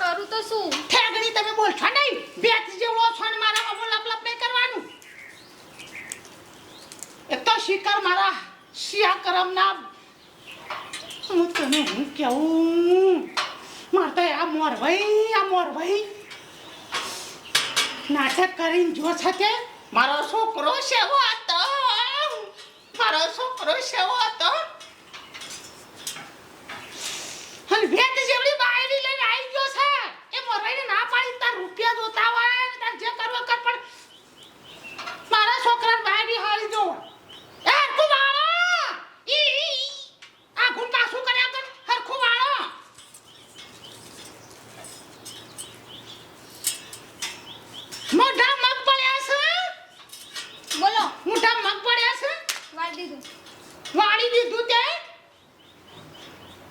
કરું તો શું? ઠેગડી તમે બોલશો નહીં? બેટ જેવડો છો મારા બાબો લપ લપ નહીં કરવાનું? એ તો શિકાર મારા શિયા કરમના હું તને હું કેવું મારે તો આ મોર ભાઈ આ મોર ભાઈ નાટક કરીને જો છે મારો છોકરો સેવો હતો? મારો છોકરો સેવો મોઢા મગ પડ્યા છે? બોલો. મોઢા મગ પડ્યા છે? વાળી દીધું. વાળી દીધું તે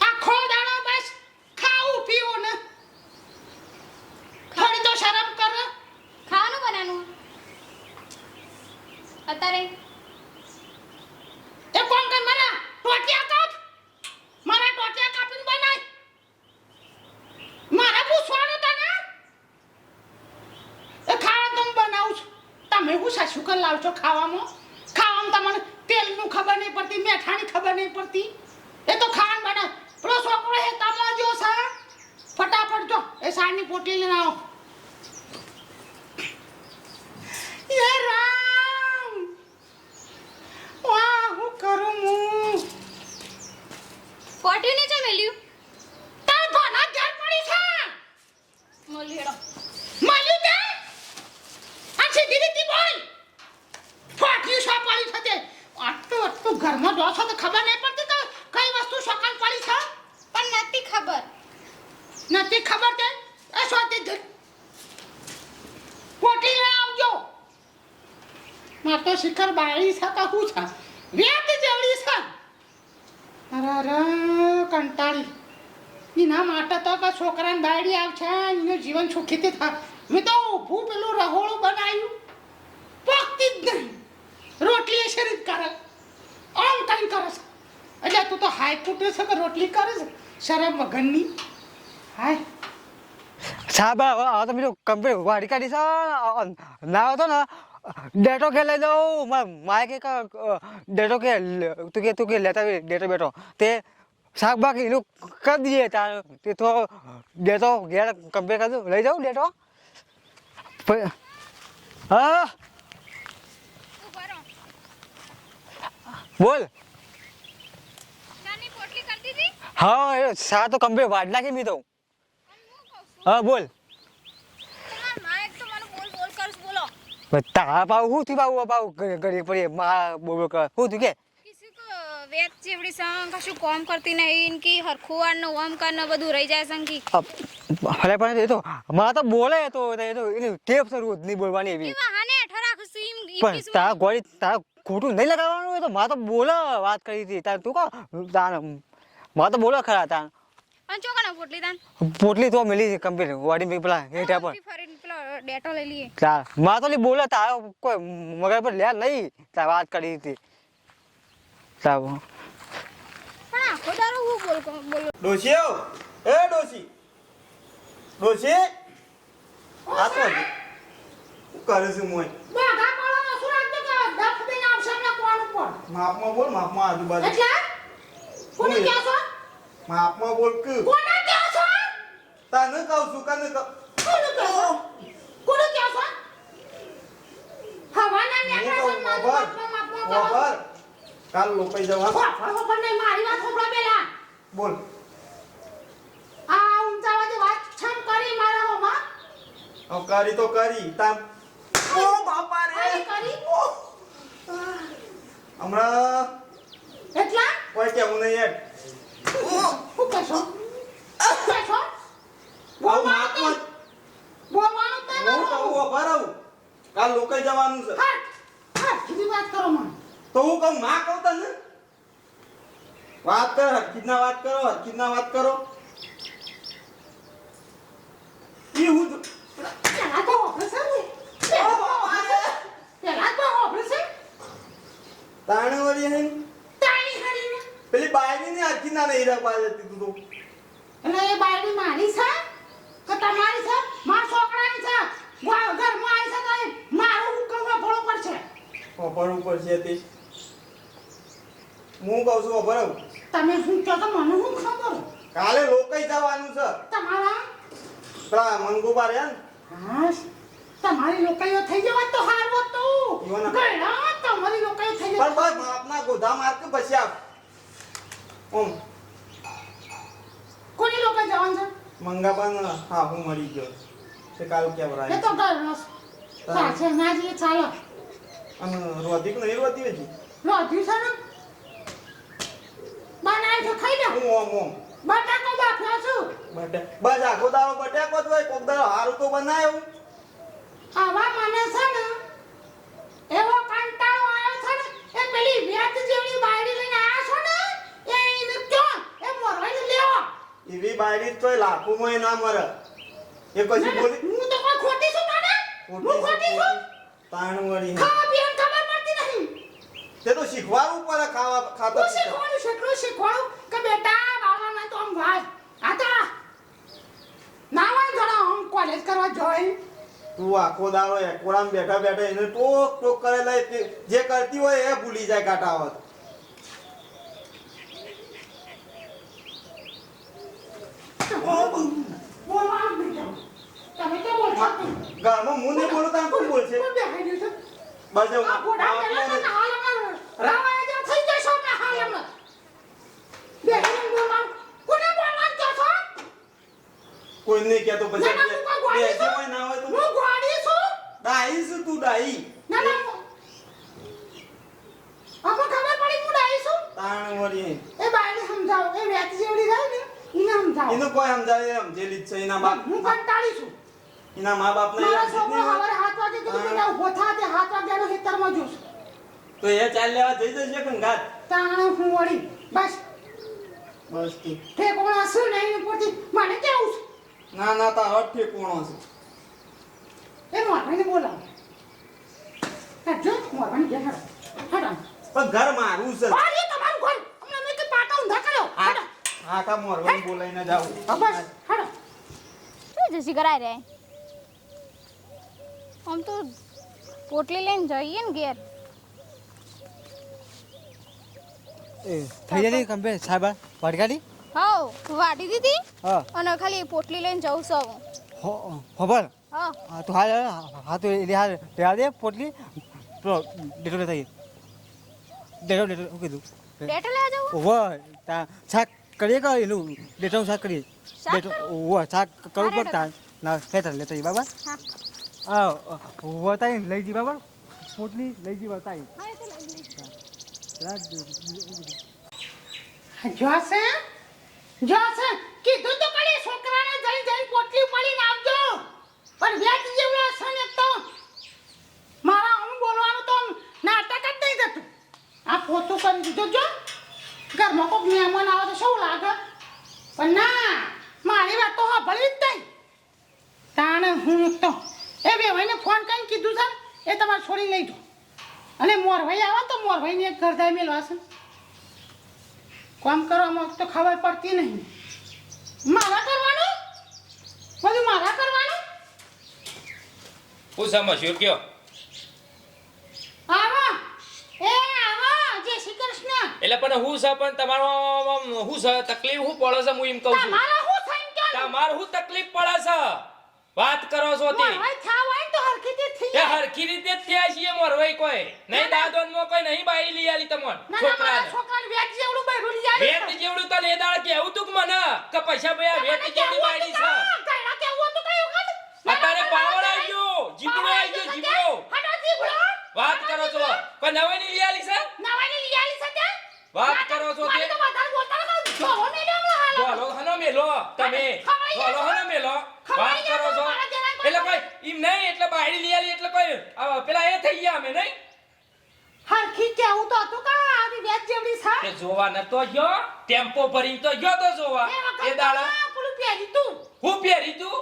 આખો દાડો બસ ખાવું પીવું ને થોડી તો શરમ કર ખાવાનું બનાવવાનું અત્યારે એ કોણ કર મારા ટોટિયા કાપ મારા ટોટિયા કાપીને બનાય મારા પૂછવાનું તને એ ખાવા તો હું બનાવું છું સાસુ કર લાવશો ખાવામાં? ખાવામાં તમને તેલનું ખબર નહીં પડતી, મેઠાની ખબર નહીં પડતી. એ તો ખાવાનું બનાવ. પેલો છોકરો એ કામમાં જો છે ફટાફટ જો, એ સારની પોટલી લઈને આવો એ રામ વાહ હું કરું હું પોટ્યું નીચે મેલ્યું તાર ભણા ઘેર પડી છે મોલી હેડો મળ્યું તે આ સીધી રીતે બોલ ફાટ્યું શા પડી છે તે આટલું આટલું ઘરમાં જો છો તો ખબર નહીં પડતી કે કઈ વસ્તુ સકાલ પડી છે પણ નથી ખબર નથી ખબર આવજો. માર શિખર બાળી છે? વેત જેવડી છે. અરે અરે, કંટાળી. માટે તો છોકરાને બાળી આવશે, એનું જીવન સુખીથી થાય મેં તો ઊભું પેલું રહોળું બનાવ્યું. પકતી જ નહીં. રોટલી શરીર કરે. આમ કઈ એટલે તું તો હાય ફૂટે છે રોટલી કરે છે? શરમ વગરની. હાય સાહેબ હવે હવે તો બીજું કમ્પ્લીટ વાડી કાઢી છે ના હતો ને ડેટો કે લઈ દઉં મારે કે ડેટો કે તું કે તું કે લેતા ડેટો બેટો તે શાક એનું કરી દઈએ તાર તે તો ડેટો ઘેર કમ્પ્લીટ કરી દઉં લઈ જાઉં ડેટો હા બોલ હા એ શા તો કમ્પ્લીટ વાડ નાખી મી દઉં હા બોલ. તારા પાવ હું થી પાવ પાવ ઘડી પડી માં બોલ કર. હું તું કે? વેત ચીવડી સંગ કશું કોમ કરતી નહીં ઇનકી હરખુવાર નો ઓમ કર ને બધું રહી જાય સંગી હલે પણ એ તો મા તો બોલે તો એ તો એની ટેપ છે રોજ નહીં બોલવાની એવી. બહાને ઠરાખ સીમ પણ તા ગોળી તા ખોટું નહીં લગાવવાનું એ તો મા તો બોલે વાત કરી હતી. તાર તું કો તાર મા તો બોલે ખરા તા અને ચોકના પોટલી દાન પોટલી તો મિલી કમ્પ્લીટ. વાડી મેં પેલા હેઠા પર ફરી ફરીને પેલો ડેટો લઈ લઈએ. ચાલમાં તો લી બોલે તારો કોઈ મગર પર લે નહીં તા વાત કરી હતી. તાર પણ આખો દારો હું બોલ બોલ. ડોશીઓ એ ડોશી. ડોશી. આ તો કરે છે મોય? બાગા પાડો ને શું રાખજો કે ડફ દઈને આવશે ને કોણ ઉપર? માપમાં બોલ માપમાં આજુબાજુ. એટલે? કોને કોને? છો? માપમાં બોલ કે કોને કહો છો? તને કહું છું કને કહું. કોને કહો કોને કહો છો? હવાના ને હું કહું ખબર. ખબર. કાલ લોપાઈ જવા ખબર નહીં મારી વાત સાંભળો પેલા. બોલ. આ ઊંચાવાથી વાત છમ કરી મારા હોમાં હવે કરી તો કરી તામ ઓ બાપા રે. કરી હમણાં એટલા? કોઈ કેવું નહીં યાર શું કહેશો કહેશો હું જવાનું છે વાત કરો મને તો હું કહું માં કહું તને વાત કર હરકીના વાત કરો હરકીના વાત કરો ઈ હું જો- પેલા તો ઓપરેશન ને પેલા તો ઓપરેશન તાણે વળી હે તાણી હરીને પેલી બાયની ને તું. એ બાયડી મારી છે? કે તમારી છે? મારા છોકરાની છે? ગો- ઘરમાં આવી છે તો એ મારું હું કરવા ભણવું પડશે? ખબર ઉપર છે તે. હું કહું છું બરાબર તમે શું કહો તો મને શું ખબર? કાલે લોકઈ જવાનું છે. તમારા? પેલા મંગુબા રહ્યા ને? તમારી લોકાઈઓ થઈ જવા તો હારું તો. ઈવોના- તમારી લોકાઈઓ થઈ પણ જવા બસ માપના ગોધા માર કે પછી આપ. ઓમ. કોની લોકાઈ જવાનું છે? મંગાબાન હા હું મરી ગયો. તે કાલ એ કેવરાય તો ગયડા સાચે ના જઈએ ચાલો. અને રોધિક નહીં રોધી હજી? રોધી છે ને? બનાય તો ખાઈ લે. હું ઓમ ઓમ. બટાકો બાફ્યો છું. બટા બસ આખો દાડો બટાકો જ હોય કોક દાડો હારું તો બનાવ્યું આવા મને છે ને એવો કંટાળો આવ્યો છે ને એ પેલી વ્યાજ જેવડી એવી બાયડી તોય લાખોમાં ના મરે. એ પછી બોલી હું તો કોઈ ખોટી છું દાદા હું ખોટી છું તાણ વળી ખાવા પીવાનું ખબર પડતી નથી. તે તો શીખવાડવું પડે ખાવા ખાતા હું. શીખવાડું છું શીખવાડું કે બેટા બાબાને તો આમ વાત. આતા નાવા ના હોય જણા આમ કોલેજ કરવા જોઈ. તું આખો દાડો એકોડામાં બેઠા બેઠા એને ટોક ટોક કરેલા જે કરતી હોય એ ભૂલી જાય કાટાવત બોલવા જ નહીં જાઉં. તમે તો બોલશો જ નહીં. ઘરમાં હું નહીં બોલું તો આમ કોણ બોલશે કોણ બેહાઈ રહ્યું છે? બસ એવું. આ ઘોડા પેલા તો હાલમાં રામાયણ જેવા થઈ જશો અમને હાલમાં. હું નહીં કોને બોલવા કોણ બોલશે? કોઈ નહીં કહેતો પછી બેસી હોય ના હોય તો હું છું. ડાહી છું તું ડાઈ ના, ના, આપણે ખબર પડી હું ડાઈ છું. તાણ વળી એ બાઈને સમજાવો. એ વેચ જેવડી રહે ને, સમજાવો. કોઈ સમજાવે સમજેલી છે એના બાપ હું કંટાળી છું. એના મા બાપ ને મારા છોકરો સવારે સાત વાગે કીધું કે ઊભો થા, તે સાત વાગ્યાનો ખેતરમાં જોઉં છું. તો એ ચાલ લેવા જઈ જશે કે તાણે હું વળી. બસ. બસ તું ઠેકોણા શું નહીં ઉપરથી? મને કેવું છે? ના ના તારો જ ઠેકોણો છે એ મોરવાઈને બોલાવો. હેડજો મોરવાઈને ઘેર હેડો હેડો પણ ઘર મારું છે આ રે તમારું ઘર અમને મેં કે પાટા ઊંધા કર્યો કા મોરવાને બોલાઈને જાઉં બસ. હેડો શું જસી કરાય રે આમ તો પોટલી લઈને જઈએ ને ઘેર. એ થઈ જાય કમ્પ્લેટ સાહેબ વાડી કાઢી હવ દીધી? હા. અને ખાલી પોટલી લઈને જઉં છું. હો- ખબર? હા. તો હાલ હા તો હાલ દે પોટલી. ડેટો લેતા આવીએ. ડેટો ડેટો કીધું? ડેટો લેવા જવું? ઓવો તા કરીએ કે એનું ડેટો શાક કરીએ? ડેટો કરવું? શાક કરવું પડતા. ના ખેતર લેતા આવીએ બાબા. હા. વતાઈ લઈ જી બાબા. પોટલી લઈ જી વતાઈ હા જોસે જોશે? કીધું તો કડી છોકરાને જઈ જઈ પોટલી ઉપાડીને આવજો. પણ વ્યાજ જેવડો હશે તો? મારા હું બોલવાનું તો નાટક જ નહીં થતું. આ પોતું કરી દીધું જો. ઘરમાં કોઈક મહેમાન આવે તો શું લાગે? પણ ના, મારી વાત તો સાંભળવી જ નહીં. તાણે હું તો એ બે ભાઈને ફોન કરીને કીધું છે એ તમારે છોડી લઈ દો અને મોરભાઈ આવે તો મોરભાઈને એક જાય મેળવા છે. કોમ કરવામાં તો ખબર પડતી નહીં. મારા કરવાનું? બધું મારા કરવાનું? હું સમજ્યો, કયો આવો એ આવો જય શ્રી કૃષ્ણ એટલે પણ હું છે પણ તમારો હું છે તકલીફ હું પડે છે હું એમ કહું છું. તમારા હું તકલીફ પડે છે? વાત કરો છો તે. એ હરખી રીતે થયા છીએ મોરવાઈ કોઈ. નહીં દાદોનમાં કોઈ નહીં બાઈ લઈ આલી તમોન. છોકરાને. વ્યાજ જેવડું વેત જેવડું તો એ દાળ કેવું તું મને? કે પૈસા ભયા વેત જેવડી બાઈ છે? અત્યારે પાવર આવી ગયો જીબડો આવી ગયો જીબડો. વાત કરો છો. પણ નવી લઈ આલી છે નવાની લઈ આવી છે ત્યાં? વાત ના, કરો છો તે? તો વધારે બોલતા નતા. જોવો ને હમણાં હાલ. હનો મેલો તમે. ખવાઈ હનો મેલો. વાત કરો છો. એટલે કોઈ એમ નહીં એટલે બાયડી લઈ આલી એટલે કોઈ પેલા એ થઈ ગયા અમે નહીં? હરખી કેવું તો હતું કા? આવી વ્યાજ જેવડી છે? તે જોવા નતો ગયો. ટેમ્પો ભરીને તો ગયો તો જોવા. એ દાડા. પેલું પહેરી તું. હું પહેરી તું?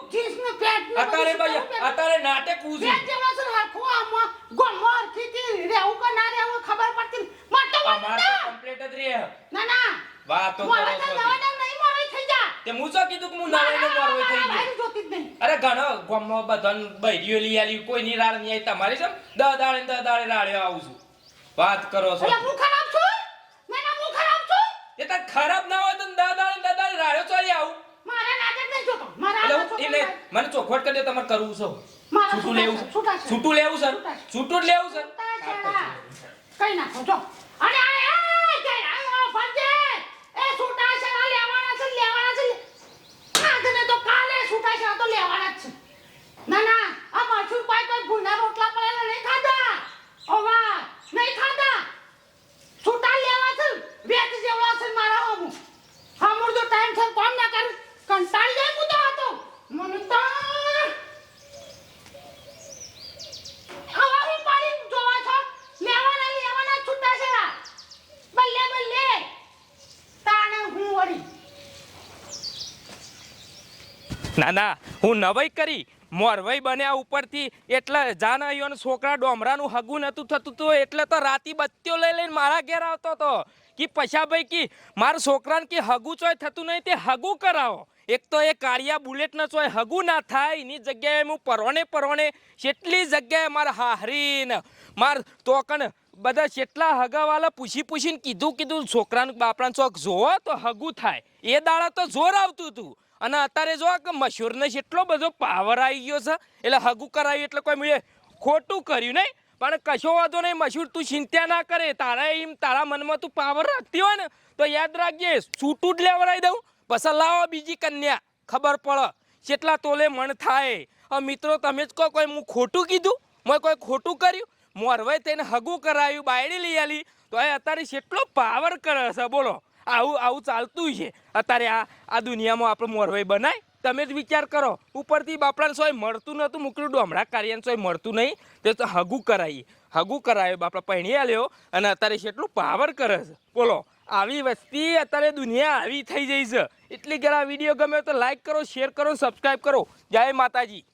પેન્ટ ને અત્યારે ભાઈ શું અત્યારે નાટક ઉજી જેવડો છે ને હરખું આમાં કે ના રહેવું ખબર પડતી નહીં. મને તો અમાર તો કમ્પ્લીટ જ રહે. ના ના. વાતો કરો છો. તો નવા નવ નહીં મોરવાઈ થઈ જા. તે હું શું કીધું કે હું નવાઈ નો મોરવાઈ થઈ મારા જોતી જ નહીં. અરે ઘણો ગામમાં બધાને બૈરીઓ લઈ આલી કોઈ ની રાળ નહીં તમારી છે દહ દાડે દહ દાડે આવું છું. વાત કરો છો. એટલે હું ખરાબ છું? ના હું ખરાબ ના હોય તો ને દાદા રાડ્યો ચોરી આવું. મારા નાટક નહીં જોતો. મારા એટલે મને ચોખવટ કરી દે તમારે કરવું છે. છૂટું લેવું છૂટા લેવું સર છૂટું જ લેવું સર. કઈ નાખો, જો. અને આ કઈ આ ફરજે એ છૂટા છે, આ લેવાના છે લેવાના છે. આજને તો કાલે છૂટા છે તો લેવાના જ છે. ના ના, આ મરચું પાઈ કોઈ ભૂંડા રોટલા પડેલા નહીં ખાધા. ઓવા નહીં ખાધા. છૂટા લેવા છે, વેચ જેવડા છે મારા હમુ હમુર તો ટાઈમ છે કોમ ના કર. કંટાળી જાય હું તો હતો મને તો આવા હું પાડી જોવા છો લેવાના લેવાના છૂટા છે આ. બલ્લે બલ્લે તાણે હું વળી ના ના હું નવાઈ કરી મોરવાઈ બન્યા ઉપરથી એટલે જાનૈયોને છોકરા ડોમરાનું હગું નહોતું થતું તો એટલે તો રાતી બત્તીઓ લઈ લઈને મારા ઘેર આવતો હતો કે પછાભાઈ કે, મારા છોકરાને કે હગું ચોય થતું નહીં તે હગું કરાવો. એક તો એ કાળિયા બુલેટ ન ચોય હગું ના થાય, એની જગ્યાએ હું પરોણે પરોણે કેટલી જગ્યાએ મારા હાહરીને, માર તોકણ બધા જેટલા હગાવાલા પૂછી પૂછીને કીધું કીધું, છોકરાનું બાપરાનું ચોક જોવો તો હગું થાય. એ દાડા તો જોર આવતું હતું અને અત્યારે જો કે મશહૂરને એટલો બધો પાવર આવી ગયો છે, એટલે હગું કરાવ્યું એટલે કોઈ મેં ખોટું કર્યું નહીં. પણ કશો વાંધો નહીં મશહૂર તું ચિંતા ના કરે. તારા એમ તારા મનમાં તું પાવર રાખતી હોય ને, તો યાદ રાખજે છૂટું જ લેવડાવી દઉં. પછી લાવો બીજી કન્યા, ખબર પડે. કેટલા તોલે મણ થાય. હવે મિત્રો, તમે જ કહો કોઈ, હું ખોટું કીધું? મેં કોઈ ખોટું કર્યું? મોરવાઈ તેને હગું કરાવ્યું, બાયડી લઈ આલી. તો એ અત્યારે કેટલો પાવર કરે છે, બોલો. આવું આવું ચાલતું છે. અત્યારે આ આ દુનિયામાં આપણે મોરવાઈ બનાય. તમે જ વિચાર કરો. ઉપરથી બાપડાને સોય મળતું નહોતું, મોકલું ડોમડા કાર્યાને સોય મળતું નહીં. તે તો હગું કરાવીએ હગું કરાવ્યો બાપડા પહેણી આલ્યો અને અત્યારે કેટલું પાવર કરે છે. બોલો, આવી વસ્તી અત્યારે દુનિયા આવી થઈ જઈ છે. એટલી ઘણા વીડિયો ગમે તો લાઈક કરો શેર કરો સબસ્ક્રાઈબ કરો. જય માતાજી.